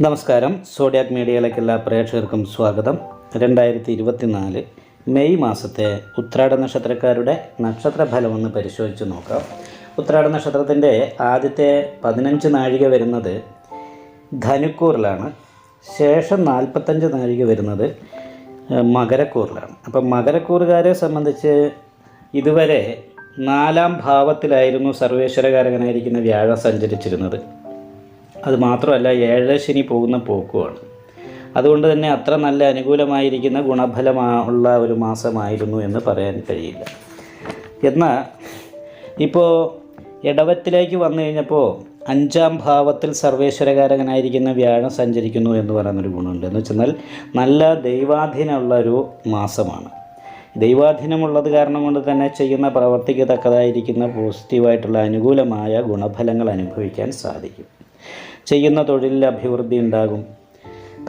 നമസ്കാരം. സോഡിയാക് മീഡിയയിലേക്ക് എല്ലാ പ്രേക്ഷകർക്കും സ്വാഗതം. രണ്ടായിരത്തി ഇരുപത്തിനാല് മെയ് മാസത്തെ ഉത്രാട നക്ഷത്രക്കാരുടെ നക്ഷത്രഫലം ഒന്ന് പരിശോധിച്ച് നോക്കാം. ഉത്രാട നക്ഷത്രത്തിന്റെ ആദ്യത്തെ പതിനഞ്ച് നാഴിക വരുന്നത് ധനുക്കൂറിലാണ്. ശേഷം നാൽപ്പത്തഞ്ച് നാഴിക വരുന്നത് മകരക്കൂറിലാണ്. അപ്പം മകരക്കൂറുകാരെ സംബന്ധിച്ച് ഇതുവരെ നാലാം ഭാവത്തിലായിരുന്നു സർവേശ്വരകാരകനായിരിക്കുന്ന വ്യാഴം സഞ്ചരിച്ചിരുന്നത്. അത് മാത്രമല്ല ഏഴര ശനി പോകുന്ന പോക്കുമാണ്. അതുകൊണ്ട് തന്നെ അത്ര നല്ല അനുകൂലമായിരിക്കുന്ന ഗുണഫലമുള്ള ഒരു മാസമായിരുന്നു എന്ന് പറയാൻ കഴിയില്ല. എന്നാൽ ഇപ്പോൾ ഇടവത്തിലേക്ക് വന്നു കഴിഞ്ഞപ്പോൾ അഞ്ചാം ഭാവത്തിൽ സർവേശ്വരകാരകനായിരിക്കുന്ന വ്യാഴം സഞ്ചരിക്കുന്നു എന്ന് പറയുന്നൊരു ഗുണമുണ്ട്. എന്ന് വെച്ചെന്നാൽ നല്ല ദൈവാധീനമുള്ള ഒരു മാസമാണ്. ദൈവാധീനമുള്ളത് കാരണം കൊണ്ട് തന്നെ ചെയ്യുന്ന പ്രവർത്തിക്ക് തക്കതായിരിക്കുന്ന പോസിറ്റീവായിട്ടുള്ള അനുകൂലമായ ഗുണഫലങ്ങൾ അനുഭവിക്കാൻ സാധിക്കും. ചെയ്യുന്ന തൊഴിലിൽ അഭിവൃദ്ധി ഉണ്ടാകും.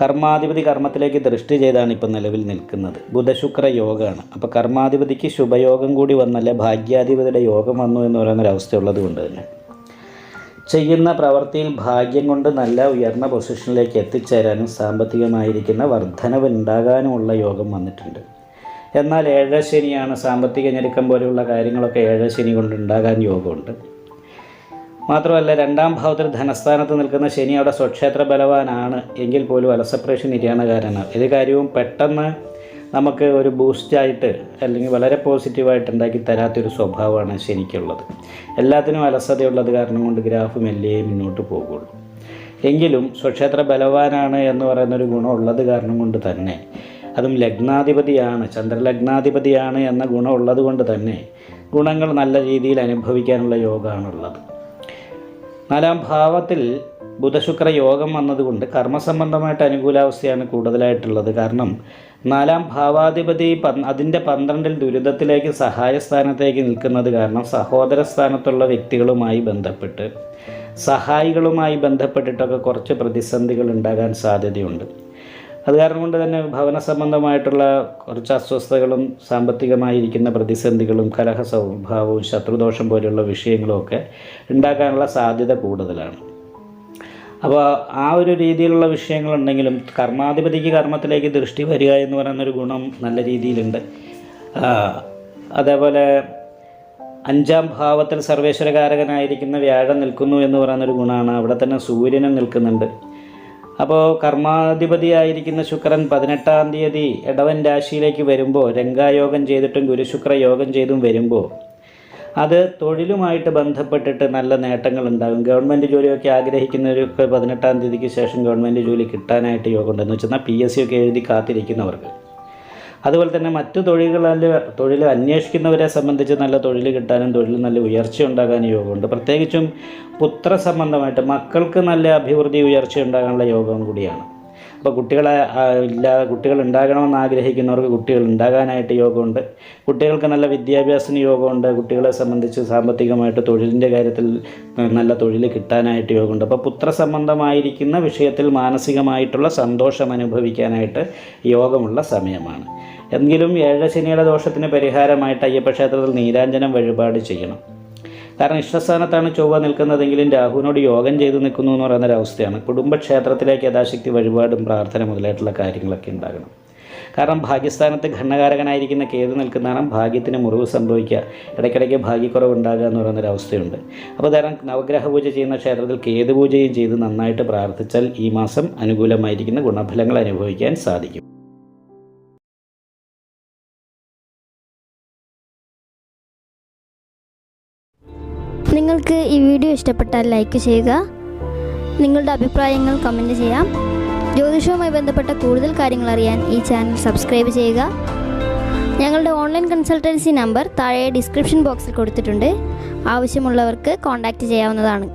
കർമാധിപതി കർമ്മത്തിലേക്ക് ദൃഷ്ടി ചെയ്താണ് ഇപ്പം നിലവിൽ നിൽക്കുന്നത്. ബുധശുക്ര യോഗമാണ് അപ്പോൾ കർമാധിപതിക്ക് ശുഭയോഗം കൂടി വന്നല്ല ഭാഗ്യാധിപതിയുടെ യോഗം വന്നു എന്ന് പറയുന്നൊരവസ്ഥ ഉള്ളത് കൊണ്ട് തന്നെ. ചെയ്യുന്ന പ്രവൃത്തിയിൽ ഭാഗ്യം കൊണ്ട് നല്ല ഉയർന്ന പൊസിഷനിലേക്ക് എത്തിച്ചേരാനും സാമ്പത്തികമായിരിക്കുന്ന വർധനവ് ഉണ്ടാകാനുമുള്ള യോഗം വന്നിട്ടുണ്ട്. എന്നാൽ ഏഴശനിയാണ് സാമ്പത്തിക ഞെരുക്കം പോലെയുള്ള കാര്യങ്ങളൊക്കെ ഏഴശനി കൊണ്ട് ഉണ്ടാകാൻ യോഗമുണ്ട്. മാത്രമല്ല രണ്ടാം ഭാവത്തിൽ ധനസ്ഥാനത്ത് നിൽക്കുന്ന ശനി അവിടെ സ്വക്ഷേത്ര ബലവാനാണ് എങ്കിൽ പോലും അലസപ്രേഷൻ നിര്യാണകാരനാണ് ഇത് കാര്യവും പെട്ടെന്ന് നമുക്ക് ഒരു ബൂസ്റ്റായിട്ട് അല്ലെങ്കിൽ വളരെ പോസിറ്റീവായിട്ട് ഉണ്ടാക്കി തരാത്തൊരു സ്വഭാവമാണ് ശനിക്കുള്ളത്. എല്ലാത്തിനും അലസതയുള്ളത് കാരണം കൊണ്ട് ഗ്രാഫ് മെല്ലെ മുന്നോട്ട് പോകുള്ളൂ. എങ്കിലും സ്വക്ഷേത്ര ബലവാനാണ് എന്ന് പറയുന്നൊരു ഗുണമുള്ളത് കാരണം കൊണ്ട് തന്നെ അതും ലഗ്നാധിപതിയാണ് ചന്ദ്രലഗ്നാധിപതിയാണ് എന്ന ഗുണമുള്ളത് കൊണ്ട് തന്നെ ഗുണങ്ങൾ നല്ല രീതിയിൽ അനുഭവിക്കാനുള്ള യോഗമാണുള്ളത് നാലാം ഭാവത്തിൽ ബുധശുക്ര യോഗം വന്നതുകൊണ്ട് കർമ്മസംബന്ധമായിട്ട് അനുകൂലാവസ്ഥയാണ് കൂടുതലായിട്ടുള്ളത്. കാരണം നാലാം ഭാവാധിപതി അതിന്റെ പന്ത്രണ്ടിൽ ദുരിതത്തിലേക്ക് സഹായസ്ഥാനത്തേക്ക് നിൽക്കുന്നത് കാരണം സഹോദര സ്ഥാനത്തുള്ള വ്യക്തികളുമായി ബന്ധപ്പെട്ട് സഹായികളുമായി ബന്ധപ്പെട്ടിട്ടൊക്കെ കുറച്ച് പ്രതിസന്ധികൾ ഉണ്ടാകാൻ സാധ്യതയുണ്ട്. അത് കാരണം കൊണ്ട് തന്നെ ഭവന സംബന്ധമായിട്ടുള്ള കുറച്ച് അസ്വസ്ഥതകളും സാമ്പത്തികമായിരിക്കുന്ന പ്രതിസന്ധികളും കലഹ സ്വഭാവവും ശത്രുദോഷം പോലെയുള്ള വിഷയങ്ങളും ഒക്കെ ഉണ്ടാക്കാനുള്ള സാധ്യത കൂടുതലാണ്. അപ്പോൾ ആ ഒരു രീതിയിലുള്ള വിഷയങ്ങളുണ്ടെങ്കിലും കർമാധിപതിക്ക് കർമ്മത്തിലേക്ക് ദൃഷ്ടി വരിക എന്ന് പറയുന്നൊരു ഗുണം നല്ല രീതിയിലുണ്ട്. അതേപോലെ അഞ്ചാം ഭാവത്തിൽ സർവേശ്വരകാരകനായിരിക്കുന്ന വ്യാഴം നിൽക്കുന്നു എന്ന് പറയുന്നൊരു ഗുണമാണ്. അവിടെ തന്നെ സൂര്യനും നിൽക്കുന്നുണ്ട്. അപ്പോൾ കർമാധിപതിയായിരിക്കുന്ന ശുക്രൻ പതിനെട്ടാം തീയതി ഇടവൻ രാശിയിലേക്ക് വരുമ്പോൾ രംഗായോഗം ചെയ്തിട്ടും ഗുരുശുക്ര യോഗം ചെയ്തും വരുമ്പോൾ അത് തൊഴിലുമായിട്ട് ബന്ധപ്പെട്ടിട്ട് നല്ല നേട്ടങ്ങൾ ഉണ്ടാകും ഗവൺമെന്റ് ജോലിയൊക്കെ ആഗ്രഹിക്കുന്നവർക്ക് പതിനെട്ടാം തീയതിക്ക് ശേഷം ഗവൺമെന്റ് ജോലി കിട്ടാനായിട്ട് യോഗം ഉണ്ടെന്ന് വെച്ചാൽ പി എസ് സി ഒക്കെ എഴുതി കാത്തിരിക്കുന്നവർക്ക് അതുപോലെ തന്നെ മറ്റു തൊഴിലുകളിൽ തൊഴിൽ അന്വേഷിക്കുന്നവരെ സംബന്ധിച്ച് നല്ല തൊഴിൽ കിട്ടാനും തൊഴിൽ നല്ല ഉയർച്ച ഉണ്ടാകാനും യോഗമുണ്ട്. പ്രത്യേകിച്ചും പുത്ര സംബന്ധമായിട്ട് മക്കൾക്ക് നല്ല അഭിവൃദ്ധി ഉയർച്ച ഉണ്ടാകാനുള്ള യോഗം കൂടിയാണ്. അപ്പോൾ കുട്ടികളെ ഇല്ലാതെ ഇല്ല കുട്ടികൾ ഉണ്ടാകണമെന്ന് ആഗ്രഹിക്കുന്നവർക്ക് കുട്ടികൾ ഉണ്ടാകാനായിട്ട് യോഗമുണ്ട്. കുട്ടികൾക്ക് നല്ല വിദ്യാഭ്യാസത്തിന് യോഗമുണ്ട്. കുട്ടികളെ സംബന്ധിച്ച് സാമ്പത്തികമായിട്ട് തൊഴിലിന്റെ കാര്യത്തിൽ നല്ല തൊഴിൽ കിട്ടാനായിട്ട് യോഗമുണ്ട്. അപ്പോൾ പുത്ര സംബന്ധമായിരിക്കുന്ന വിഷയത്തിൽ മാനസികമായിട്ടുള്ള സന്തോഷം അനുഭവിക്കാനായിട്ട് യോഗമുള്ള സമയമാണ്. എങ്കിലും ഏഴശനിയുടെ ദോഷത്തിന് പരിഹാരമായിട്ട് അയ്യപ്പ ക്ഷേത്രത്തിൽ നീരാഞ്ജനം വഴിപാട് ചെയ്യണം. കാരണം ഇഷ്ടസ്ഥാനത്താണ് ചൊവ്വ നിൽക്കുന്നതെങ്കിലും രാഹുവിനോട് യോഗം ചെയ്ത് നിൽക്കുന്നു എന്ന് പറയുന്ന ഒരവസ്ഥയാണ് കുടുംബക്ഷേത്രത്തിലേക്ക് യഥാശക്തി വഴിപാടും പ്രാർത്ഥന മുതലായിട്ടുള്ള കാര്യങ്ങളൊക്കെ ഉണ്ടാകണം. കാരണം ഭാഗ്യസ്ഥാനത്ത് ഘണ്ണകാരകനായിരിക്കുന്ന കേതു നിൽക്കുന്നതാണ് ഭാഗ്യത്തിന് മുറിവ് സംഭവിക്കുക ഇടയ്ക്കിടയ്ക്ക് ഭാഗ്യക്കുറവ് ഉണ്ടാകുക എന്ന് പറയുന്ന ഒരവസ്ഥയുണ്ട് അപ്പോൾ തരം നവഗ്രഹ പൂജ ചെയ്യുന്ന ക്ഷേത്രത്തിൽ കേതു പൂജയും ചെയ്ത് നന്നായിട്ട് പ്രാർത്ഥിച്ചാൽ ഈ മാസം അനുകൂലമായിരിക്കുന്ന ഗുണഫലങ്ങൾ അനുഭവിക്കാൻ സാധിക്കും. നിങ്ങൾക്ക് ഈ വീഡിയോ ഇഷ്ടപ്പെട്ടാൽ ലൈക്ക് ചെയ്യുക. നിങ്ങളുടെ അഭിപ്രായങ്ങൾ കമന്റ് ചെയ്യാം. ജ്യോതിഷവുമായി ബന്ധപ്പെട്ട കൂടുതൽ കാര്യങ്ങൾ അറിയാൻ ഈ ചാനൽ സബ്സ്ക്രൈബ് ചെയ്യുക. ഞങ്ങളുടെ ഓൺലൈൻ കൺസൾട്ടൻസി നമ്പർ താഴെ ഡിസ്ക്രിപ്ഷൻ ബോക്സിൽ കൊടുത്തിട്ടുണ്ട്. ആവശ്യമുള്ളവർക്ക് കോൺടാക്റ്റ് ചെയ്യാവുന്നതാണ്.